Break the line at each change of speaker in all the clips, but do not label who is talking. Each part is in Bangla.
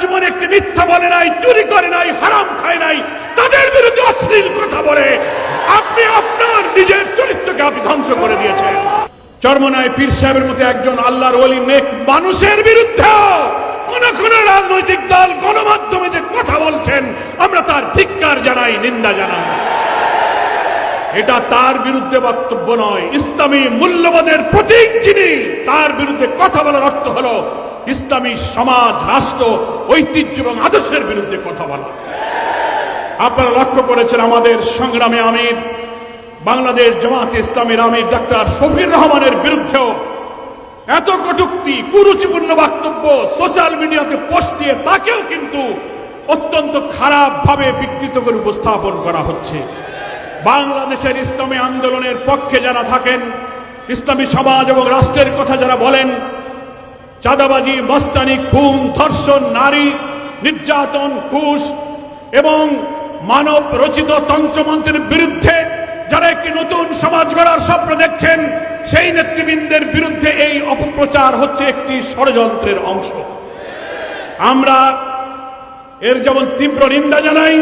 জীবনে একটি মিথ্যা বলে নাই, চুরি করে নাই, হারাম খায় নাই, তাদের বিরুদ্ধে অশ্লীল কথা বলে। আপনি আপনার নিজের চরিত্রকে আপনি ধ্বংস করে দিয়েছেন। চর্মনায় পীর সাহেবের মতো একজন আল্লাহর ওলি নেক মানুষের বিরুদ্ধে কোন কোন রাজনৈতিক দল, গণমাধ্যমে যে কথা বলছেন, আমরা তার ধিক্কার জানাই, নিন্দা জানাই। এটা তার বিরুদ্ধে বক্তব্য নয়। ইসলামী মূল্যবোধের প্রতীক যিনি, তার বিরুদ্ধে কথা বলার অর্থ হলো ইসলামী সমাজ, রাষ্ট্র, ঐতিহ্য এবং আদর্শের বিরুদ্ধে কথা বলা। আপনারা লক্ষ্য করেছেন আমাদের সংগ্রামে আমির, বাংলাদেশ জামাত ইসলামের আমির ডাক্তার শফির রহমানের বিরুদ্ধেও এত কটুক্তি, কুরুচিপূর্ণ বক্তব্য সোশ্যাল মিডিয়াতে পোস্ট দিয়ে তাকেও কিন্তু অত্যন্ত খারাপ ভাবে বিকৃত করে উপস্থাপন করা হচ্ছে। বাংলাদেশের ইসলামী আন্দোলনের পক্ষে যারা থাকেন, ইসলামী সমাজ এবং রাষ্ট্রের কথা যারা বলেন চাঁদাবাজি, মস্তানি, খুন, ধর্ষণ, নারী, নির্যাতন, ঘুষ এবং মানব রচিত তন্ত্রমন্ত্রের বিরুদ্ধে যারা একটি নতুন সমাজ গড়ার স্বপ্ন দেখছেন, সেই নেতৃবৃন্দের বিরুদ্ধে এই অপপ্রচার হচ্ছে একটি ষড়যন্ত্রের অংশ। আমরা এর যেমন তীব্র নিন্দা জানাই,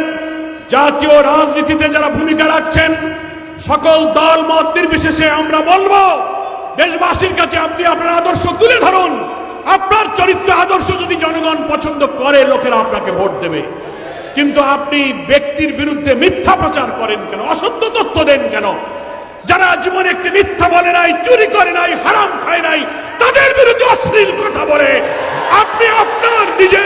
জাতীয় রাজনীতিতে যারা ভূমিকা রাখছেন, সকল দল, মত নির্বিশেষে আমরা বলব, দেশবাসীর কাছে আপনি আপনার আদর্শ তুলে ধরুন। চরিত্র আদর্শ যদি জনগণ পছন্দ করে, লোকেরা আপনাকে ভোট দেবে। কিন্তু আপনি ব্যক্তির বিরুদ্ধে মিথ্যা প্রচার করেন কেন? অসত্য তথ্য দেন কেন? যারা জীবনে একটি মিথ্যা বলে নাই, চুরি করে নাই, হারাম খায় নাই, তাদের বিরুদ্ধে অশ্লীল কথা বলে। আপনি আপনার নিজের